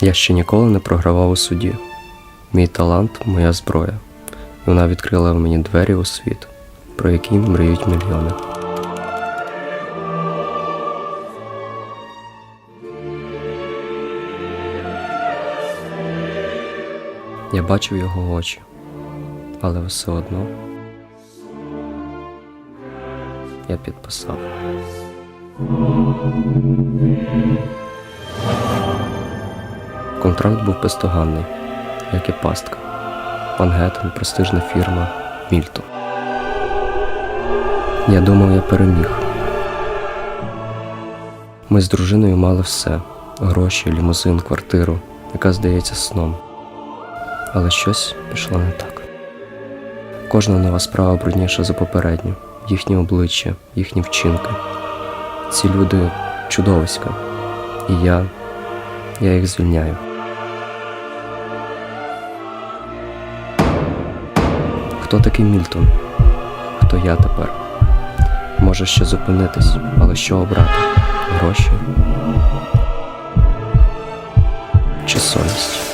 Я ще ніколи не програвав у суді. Мій талант моя зброя, і вона відкрила в мені двері у світ, про який мріють мільйони. Я бачив його очі, але все одно я підписав. Контракт був бездоганний, як і пастка. Пангеттен, престижна фірма Мільтон. Я думав, я переміг. Ми з дружиною мали все: гроші, лімузин, квартиру, яка здається сном. Але щось пішло не так. Кожна нова справа брудніша за попередню, їхні обличчя, їхні вчинки. Ці люди чудовиська, і я, я їх звільняю. Хто такий Мільтон? Хто я тепер? Може ще зупинитись, але що обрати? Гроші? Чи совість?